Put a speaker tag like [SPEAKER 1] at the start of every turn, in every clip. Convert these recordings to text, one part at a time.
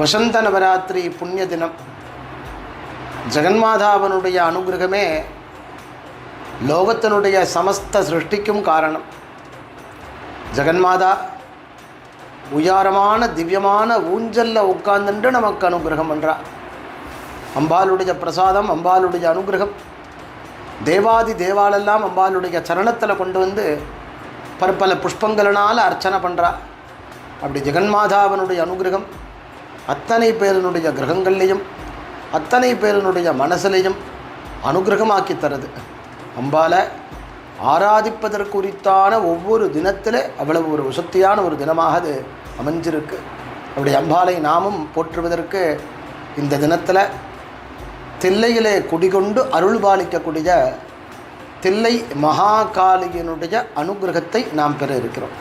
[SPEAKER 1] வசந்த நவராத்திரி புண்ணிய தினம் ஜெகன்மாதாவனுடைய அனுகிரகமே லோகத்தினுடைய சமஸ்த சிருஷ்டிக்கும் காரணம். ஜெகன்மாதா உயாரமான திவ்யமான ஊஞ்சல்ல உட்கார்ந்துட்டு நமக்கு அனுகிரகம் பண்ணுறா அம்பாளுடைய பிரசாதம் அம்பாளுடைய அனுகிரகம். தேவாதி தேவாலெல்லாம் அம்பாளுடைய சரணத்தில் கொண்டு வந்து பற்பல புஷ்பங்களினால் அர்ச்சனை பண்ணுறா அப்படி ஜெகன்மாதாவனுடைய அனுகிரகம் அத்தனை பேரினுடைய கிரகங்கள்லேயும் அத்தனை பேரினுடைய மனசுலையும் அனுகிரகமாக்கி தருது. அம்பால ஆராதிப்பதற்குரித்தான ஒவ்வொரு தினத்தில் அவ்வளவு ஒரு வசத்தியான ஒரு தினமாக அது அமைஞ்சிருக்கு. அவருடைய அம்பாலை நாமும் போற்றுவதற்கு இந்த தினத்தில் தில்லையிலே குடிகொண்டு அருள் பாலிக்கக்கூடிய தில்லை மகாகாலியினுடைய அனுகிரகத்தை நாம் பெற இருக்கிறோம்.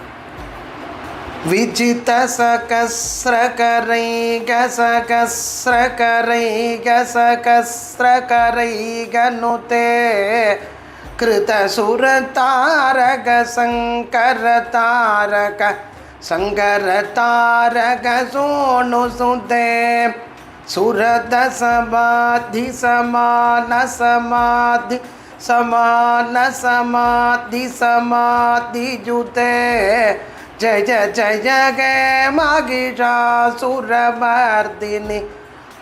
[SPEAKER 1] விஜித சகஸ்ரகரை கசகசிரகரை கசகஸ்ரகரை கனுதே கிருத சுரதாரக சங்கர தாரக சங்கர தாரக சோனு சுதே சுரத சமாதி சமான சமாதி சமான சமாதி சமாதி ஜுதே ஜய ஜய மகிஷாசுரமர்தினி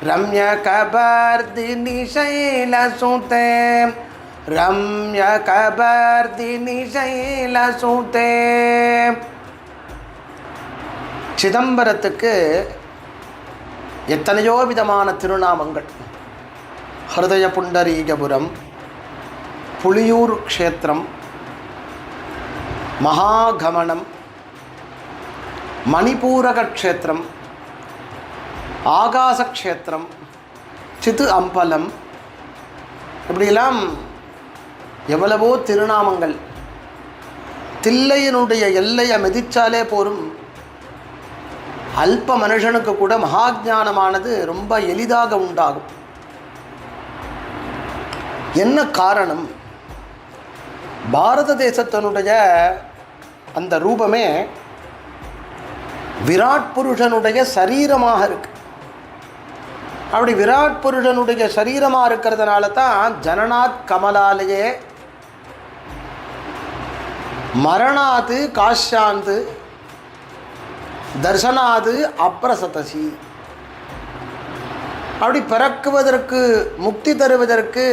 [SPEAKER 1] ரம்ய கபர்தினி சைலசுதே ரம்ய கபர்தினி சைலசுதே சிதம்பரத்துக்கு எத்தனையோ விதமான திருநாமங்கள். ஹிருதய புண்டரீகபுரம் புளியூர் க்ஷேத்திரம் மகாகமனம் மணிபூரக ஆகாசக்ஷேத்திரம் சித்து அம்பலம் இப்படியெல்லாம் எவ்வளவோ திருநாமங்கள். தில்லையினுடைய எல்லையை மிதிச்சாலே போரும். அல்ப மனுஷனுக்கு கூட மகாஜானமானது ரொம்ப எளிதாக உண்டாகும். என்ன காரணம்? பாரத தேசத்தினுடைய அந்த ரூபமே விராட் புருஷனுடைய சரீரமாக இருக்கு. அப்படி விராட் புருஷனுடைய சரீரமாக இருக்கிறதுனால தான் ஜனநாத் கமலாலேயே மரணாது காஷாந்து தர்சனாது அப்ரசதசி. அப்படி பிறக்குவதற்கு முக்தி தருவதற்கு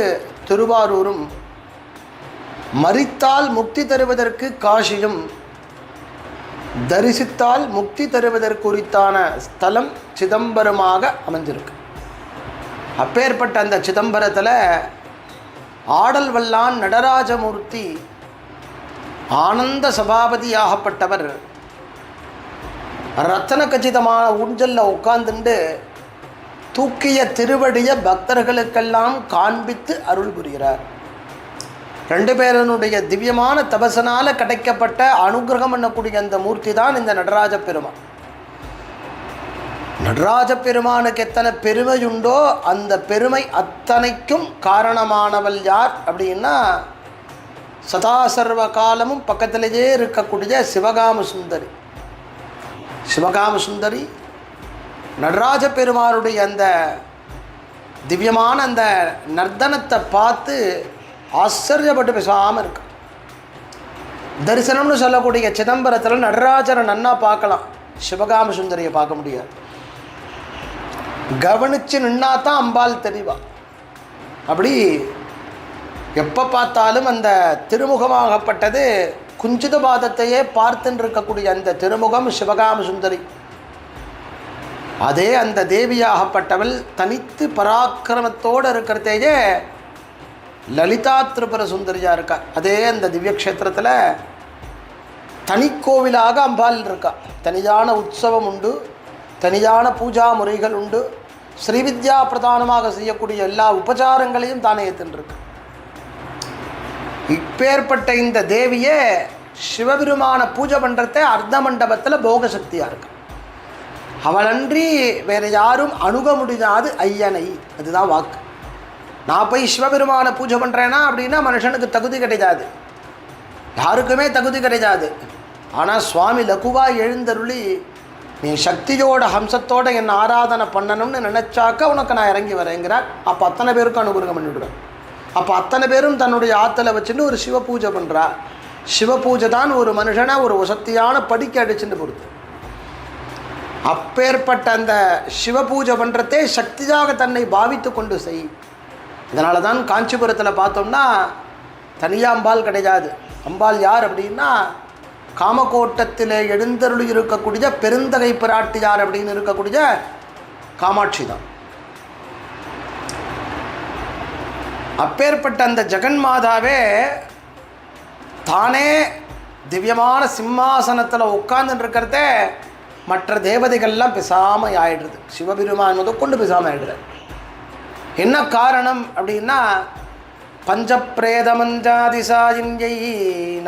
[SPEAKER 1] திருவாரூரும் மரித்தால் முக்தி தருவதற்கு காஷியும் தரிசித்தால் முக்தி தருவதற்குரித்தான ஸ்தலம் சிதம்பரமாக அமைஞ்சிருக்கு. அப்பேற்பட்ட அந்த சிதம்பரத்தில் ஆடல் வல்லான் நடராஜமூர்த்தி ஆனந்த சபாபதியாகப்பட்டவர். ரத்தன கச்சிதமான ஊஞ்சலில் உட்கார்ந்துண்டு தூக்கிய திருவடிய பக்தர்களுக்கெல்லாம் காண்பித்து அருள் புரிகிறார். ரெண்டு பேரனுடைய திவ்யமான தபசனால் கிடைக்கப்பட்ட அனுகிரகம் பண்ணக்கூடிய அந்த மூர்த்தி தான் இந்த நடராஜ பெருமான். நடராஜ பெருமானுக்கு எத்தனை பெருமையுண்டோ அந்த பெருமை அத்தனைக்கும் காரணமானவள் யார் அப்படின்னா சதா சர்வ காலமும் பக்கத்திலேயே இருக்கக்கூடிய சிவகாம சுந்தரி. சிவகாம சுந்தரி நடராஜ பெருமானுடைய அந்த திவ்யமான அந்த நர்த்தனத்தை பார்த்து ஆச்சரியப்பட்டு பேசாமல் இருக்கு. தரிசனம்னு சொல்லக்கூடிய சிதம்பரத்தில் நடராஜரை நன்னா பார்க்கலாம். சிவகாம சுந்தரியை பார்க்க முடியாது. கவனித்து நின்னா தான் அம்பாள் தெளிவா. அப்படி எப்போ பார்த்தாலும் அந்த திருமுகமாகப்பட்டது குஞ்சித பாதத்தையே பார்த்துன்னு இருக்கக்கூடிய அந்த திருமுகம் சிவகாம சுந்தரி. அதே அந்த தேவியாகப்பட்டவள் தனித்து பராக்கிரமத்தோடு இருக்கிறதையே லலிதா திரிபுர சுந்தரியாக இருக்கா? அதே அந்த திவ்ய க்ஷேத்திரத்தில் தனிக்கோவிலாக அம்பாள் இருக்கா. தனியான உற்சவம் உண்டு தனியான பூஜா முறைகள் உண்டு ஸ்ரீவித்யா பிரதானமாக செய்யக்கூடிய எல்லா உபச்சாரங்களையும் தானே ஏற்றுருக்கு இப்பேற்பட்ட இந்த தேவியே சிவபெருமான பூஜை பண்ணுறத அர்த்த மண்டபத்தில் போகசக்தியாக இருக்கு. அவளன்றி வேறு யாரும் அணுக முடியாது ஐயனை. அதுதான் வாக்கு. நான் போய் சிவபெருமானை பூஜை பண்ணுறேன்னா அப்படின்னா மனுஷனுக்கு தகுதி கிடையாது. யாருக்குமே தகுதி கிடையாது. ஆனால் சுவாமி லகுவா எழுந்தருளி நீ சக்தியோட ஹம்சத்தோட என்ன ஆராதனை பண்ணணும்னு நினச்சாக்க உனக்கு நான் இறங்கி வரேங்கிறார். அப்போ அத்தனை பேருக்கும் அனுகிரகம் பண்ணிவிடுவேன் அப்போ அத்தனை பேரும் தன்னுடைய ஆற்றலை வச்சுட்டு ஒரு சிவ பூஜை பண்ணுறா சிவ பூஜை தான் ஒரு மனுஷனை ஒரு வசத்தியான படிக்க அடிச்சுட்டு பொறுத்து அப்பேற்பட்ட அந்த சிவ பூஜை பண்ணுறதே சக்தியாக தன்னை பாவித்து கொண்டு செய். இதனால தான் காஞ்சிபுரத்தில் பார்த்தோம்னா தனியாக அம்பாள் கிடையாது. அம்பாள் யார் அப்படின்னா காமகோட்டத்தில் எழுந்தருள் இருக்கக்கூடிய பெருந்தகை பிராட்டியார் அப்படின்னு இருக்கக்கூடிய காமாட்சி தான். அப்பேற்பட்ட அந்த ஜெகன்மாதாவே தானே திவ்யமான சிம்மாசனத்தில் உட்கார்ந்துட்டு இருக்கிறதே மற்ற தேவதைகள்லாம் பிசாமல் ஆயிடுறது சிவபெருமான் முதற்கொண்டு பிசாமல் ஆகிடுறது என்ன காரணம் அப்படின்னா பஞ்சப்பிரேதமஞ்சாதிசாயின்யை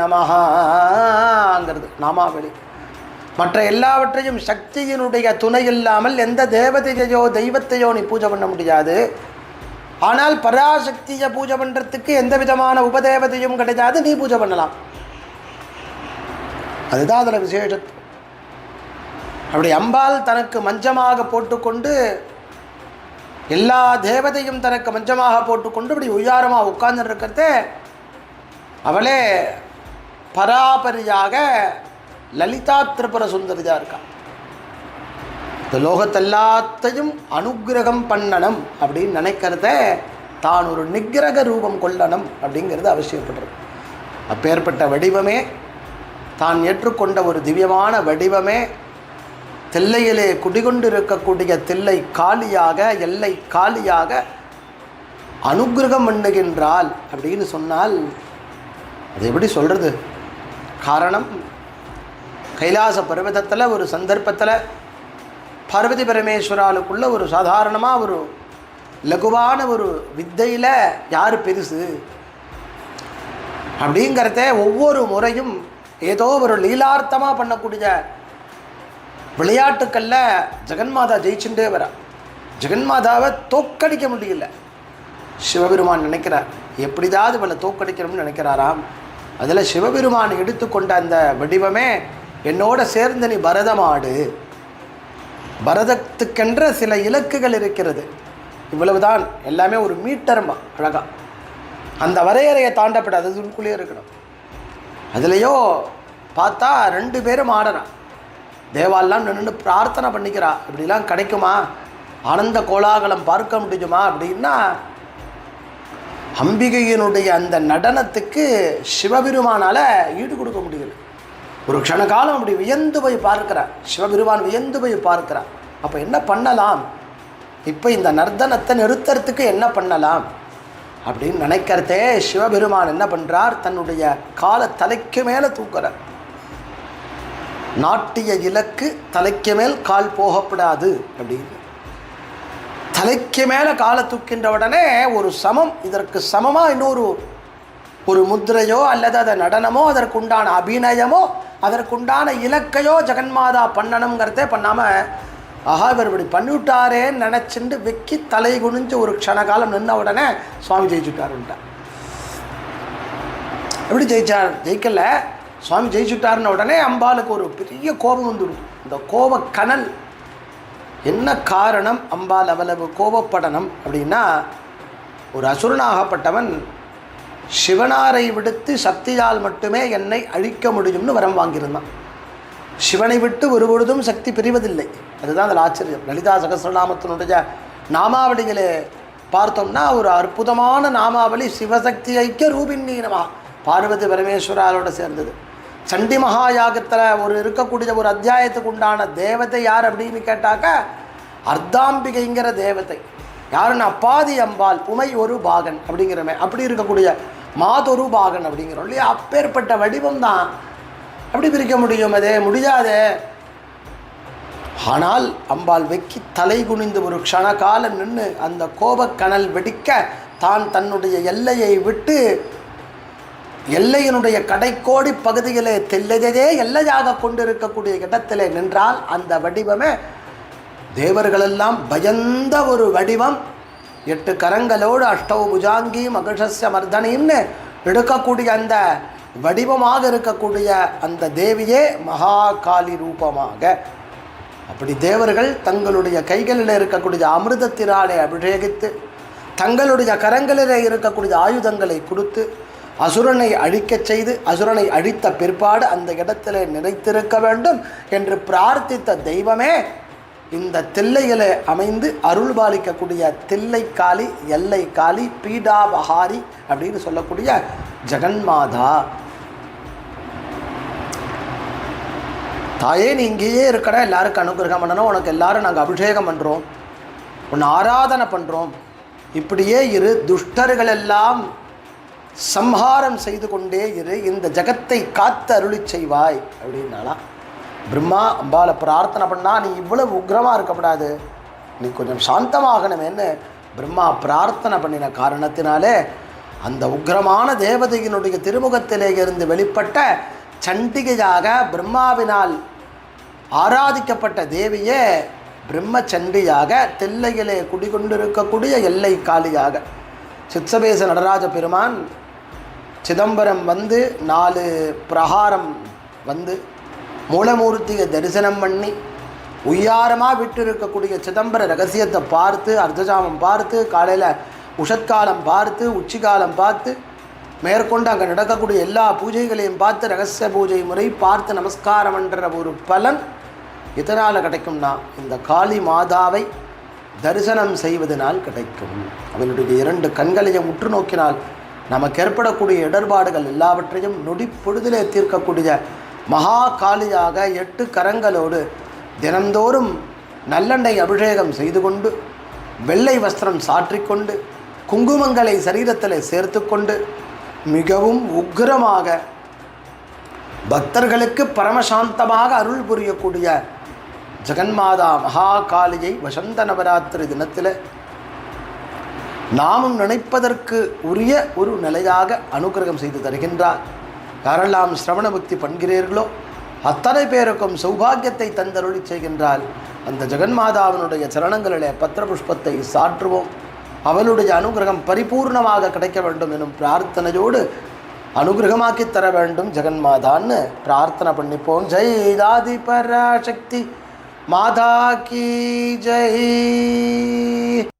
[SPEAKER 1] நமஹாங்கிறது நாமாவளி. மற்ற எல்லாவற்றையும் சக்தியினுடைய துணை இல்லாமல் எந்த தேவதையோ தெய்வத்தையோ நீ பூஜை பண்ண முடியாது. ஆனால் பராசக்தியை பூஜை பண்ணுறதுக்கு எந்த விதமான உபதேவதையும் கிடையாது நீ பூஜை பண்ணலாம். அதுதான் அதில் விசேஷத்துவம் அப்படி அம்பாள் தனக்கு மஞ்சமாக போட்டுக்கொண்டு எல்லா தேவதையும் தனக்கு மஞ்சமாக போட்டுக்கொண்டு இப்படி உயாரமாக உட்கார்ந்துருக்கிறது அவளே பராபரியாக லலிதா திரிபுர சுந்தரிதாக இருக்கான் இந்த லோகத்தெல்லாத்தையும் அனுக்கிரகம் பண்ணணும் அப்படின்னு நினைக்கிறத தான் ஒரு நிக்கிரக ரூபம் கொள்ளணும் அப்படிங்கிறது அவசியப்படுறது அப்பேற்பட்ட வடிவமே தான் ஏற்றுக்கொண்ட ஒரு திவ்யமான வடிவமே தில்லையிலே குடிகொண்டு இருக்கக்கூடிய தில்லை காலியாக எல்லை காலியாக அனுக்கிரகம் பண்ணுகின்றாள் அப்படின்னு சொன்னால் அது எப்படி சொல்கிறது காரணம் கைலாச பர்வதத்தில் ஒரு சந்தர்ப்பத்தில் பார்வதி பரமேஸ்வராளுக்குள்ள ஒரு சாதாரணமாக ஒரு லகுவான ஒரு வித்தையில் யார் பெருசு? அப்படிங்கிறத ஒவ்வொரு முறையும் ஏதோ ஒரு லீலார்த்தமாக பண்ணக்கூடிய விளையாட்டுக்களில் ஜெகன்மாதா ஜெயிச்சுட்டே வரா. ஜெகன்மாதாவை தோக்கடிக்க முடியல. சிவபெருமான் நினைக்கிறார் எப்படிதாவது இவளை தோக்கடிக்கணும்னு நினைக்கிறாராம். அதில் சிவபெருமான் எடுத்துக்கொண்ட அந்த வடிவமே என்னோட சேர்ந்து நீ பரதமாடு. பரதத்துக்கென்ற சில இலக்குகள் இருக்கிறது. இவ்வளவுதான் எல்லாமே ஒரு மீட்டர்மா அழகா. அந்த வரையறையை தாண்டப்படாது அதுக்குள்ளேயே இருக்கணும். அதுலேயோ பார்த்தா ரெண்டு பேரும் ஆடுறான் தேவாலெலாம் நின்று பிரார்த்தனை பண்ணிக்கிறா. இப்படிலாம் கிடைக்குமா? ஆனந்த கோலாகலம் பார்க்க முடியுமா? அப்படின்னா அம்பிகையினுடைய அந்த நடனத்துக்கு சிவபெருமானால் ஈடு கொடுக்க முடியல. ஒரு க்ஷணகாலம் அப்படி வியந்து போய் பார்க்கிறார் சிவபெருமான் வியந்து போய் பார்க்கிறார் அப்போ என்ன பண்ணலாம்? இப்போ இந்த நர்த்தனத்தை நிறுத்துறதுக்கு என்ன பண்ணலாம்? அப்படின்னு நினைக்கிறதே சிவபெருமான் என்ன பண்ணுறார் தன்னுடைய காலை தலைக்கு மேலே தூக்குறார். நாட்டிய இலக்கு தலைக்கு மேல் கால் போகப்படாது அப்படின்னு. தலைக்கு மேலே காலை தூக்கின்ற உடனே ஒரு சமம் இதற்கு சமமாக இன்னொரு ஒரு முத்திரையோ அல்லது அதை நடனமோ அதற்குண்டான அபிநயமோ அதற்குண்டான இலக்கையோ ஜெகன்மாதா பண்ணணுங்கிறதே பண்ணாமல் ஆஹா இவர் இப்படி பண்ணிவிட்டாரேன்னு நினச்சிண்டு வெக்கி தலை குனிஞ்சு ஒரு க்ஷணகாலம் நின்ன உடனே சுவாமி ஜெயிச்சுட்டாருன்ட்டார். எப்படி ஜெயிச்சார்? ஜெயிக்கல. சுவாமி ஜெயிச்சுட்டாருன்ன உடனே அம்பாளுக்கு ஒரு பெரிய கோபம் வந்துடும். இந்த கோப கனல். என்ன காரணம் அம்பாள் அவ்வளவு கோபப்படணும் அப்படின்னா ஒரு அசுரனாகப்பட்டவன் சிவனாரை விடுத்து சக்தியால் மட்டுமே என்னை அழிக்க முடியும்னு வரம் வாங்கியிருந்தான். சிவனை விட்டு ஒரு பொழுதும் சக்தி பிரிவதில்லை. அதுதான் அதில் ஆச்சரியம். லலிதா சகசிரநாமத்தினுடைய நாமாவளிகளை பார்த்தோம்னா ஒரு அற்புதமான நாமாவளி சிவசக்தி ஐக்கிய ரூபின் நம பார்வதி பரமேஸ்வராலோட சேர்ந்தது. சண்டி மகாயாகத்தில் ஒரு இருக்கக்கூடிய ஒரு அத்தியாயத்துக்கு உண்டான தேவதை யார் அப்படின்னு கேட்டாக்க அர்த்தாம்பிகைங்கிற தேவதை. யாருன்னா அப்பாதி அம்பாள் உமை ஒரு பாகன் அப்படிங்கிறமே அப்படி இருக்கக்கூடிய மாதொரு பாகன் அப்படிங்கிறோம் இல்லையா? அப்பேற்பட்ட வடிவம் தான் எப்படி பிரிக்க முடியும் அதே? முடியாதே. ஆனால் அம்பாள் வெக்கி தலை குனிந்து ஒரு க்ஷண காலம் நின்று அந்த கோபக்கனல் வெடிக்க தான் தன்னுடைய எல்லையை விட்டு எல்லையினுடைய கடைக்கோடி பகுதியிலே தெல்லதே எல்லையாக கொண்டிருக்கக்கூடிய இடத்திலே நின்றால் அந்த வடிவமே தேவர்களெல்லாம் பயந்த ஒரு வடிவம். எட்டு கரங்களோடு அஷ்டவ புஜாங்கி மகிஷஸ்ய மர்தனின்னு எடுக்கக்கூடிய அந்த வடிவமாக இருக்கக்கூடிய அந்த தேவியே மகாகாலி ரூபமாக. அப்படி தேவர்கள் தங்களுடைய கைகளில் இருக்கக்கூடிய அமிர்தத்தினாலே அபிஷேகித்து தங்களுடைய கரங்களிலே இருக்கக்கூடிய ஆயுதங்களை கொடுத்து அசுரனை அழிக்கச் செய்து அசுரனை அழித்த பிற்பாடு அந்த இடத்திலே நிலைத்திருக்க வேண்டும் என்று பிரார்த்தித்த தெய்வமே இந்த தில்லையிலே அமைந்து அருள் பாலிக்கக்கூடிய தில்லை காளி எல்லை காளி பீடாபஹாரி அப்படின்னு சொல்லக்கூடிய ஜெகன்மாதா. தாயே நீ இங்கேயே இருக்கடா எல்லாருக்கும் அனுகிரகம் பண்ணணும். உனக்கு எல்லாரும் நாங்கள் அபிஷேகம் பண்ணுறோம் உன்னை ஆராதனை பண்ணுறோம் இப்படியே இரு துஷ்டர்கள் எல்லாம் சம்ஹாரம் செய்து கொண்டே இரு இந்த ஜகத்தை காத்து அருளி செய்வாய் அப்படின்னாலாம் பிரம்மா அம்பால பிரார்த்தனை பண்ணால் நீ இவ்வளவு உக்ரமாக இருக்கக்கூடாது. நீ கொஞ்சம் சாந்தமாகணுமேன்னு பிரம்மா பிரார்த்தனை பண்ணின காரணத்தினாலே அந்த உக்ரமான தேவதையினுடைய திருமுகத்திலே இருந்து வெளிப்பட்ட சண்டிகையாக பிரம்மாவினால் ஆராதிக்கப்பட்ட தேவியே பிரம்மச்சண்டியாக தெல்லையிலே குடிகொண்டிருக்கக்கூடிய எல்லை காளியாக சித்சபேச நடராஜ பெருமான் சிதம்பரம் வந்து நாலு பிரகாரம் வந்து மூலமூர்த்தியை தரிசனம் பண்ணி உய்யாரமாக விட்டு இருக்கக்கூடிய சிதம்பர ரகசியத்தை பார்த்து அர்த்தஜாமம் பார்த்து காலையில் உஷத்காலம் பார்த்து உச்சிகாலம் பார்த்து மேற்கொண்டு அங்கே நடக்கக்கூடிய எல்லா பூஜைகளையும் பார்த்து ரகசிய பூஜை முறை பார்த்து நமஸ்காரம் என்ற ஒரு பலன் எதனால் கிடைக்கும்னா இந்த காளி மாதாவை தரிசனம் செய்வதனால் கிடைக்கும். அவனுடைய இரண்டு கண்களையும் உற்று நோக்கினால் நமக்கு ஏற்படக்கூடிய இடர்பாடுகள் எல்லாவற்றையும் நொடி பொழுதிலே தீர்க்கக்கூடிய மகா காளியாக எட்டு கரங்களோடு தினந்தோறும் நல்லெண்ணெய் அபிஷேகம் செய்து கொண்டு வெள்ளை வஸ்திரம் சாற்றிக்கொண்டு குங்குமங்களை சரீரத்தில் சேர்த்துக்கொண்டு மிகவும் உக்கிரமாக பக்தர்களுக்கு பரமசாந்தமாக அருள் புரியக்கூடிய ஜெகன்மாதா மகாகாளியை வசந்த நவராத்திரி தினத்தில் நாமும் நினைப்பதற்கு உரிய ஒரு நிலையாக அனுகிரகம் செய்து தருகின்றார். யாரெல்லாம் சிரவண புக்தி பண்கிறீர்களோ அத்தனை பேருக்கும் சௌபாகியத்தை தந்தருளி செய்கின்றால் அந்த ஜெகன்மாதாவினுடைய சரணங்களிலே பத்திர புஷ்பத்தை சாற்றுவோம். அவளுடைய அனுகிரகம் பரிபூர்ணமாக கிடைக்க வேண்டும் எனும் பிரார்த்தனையோடு அனுகிரகமாக்கி தர வேண்டும் ஜெகன்மாதான்னு பிரார்த்தனை பண்ணிப்போம். ஜெய் தாதி பராசக்தி மாதா கி ஜெய்.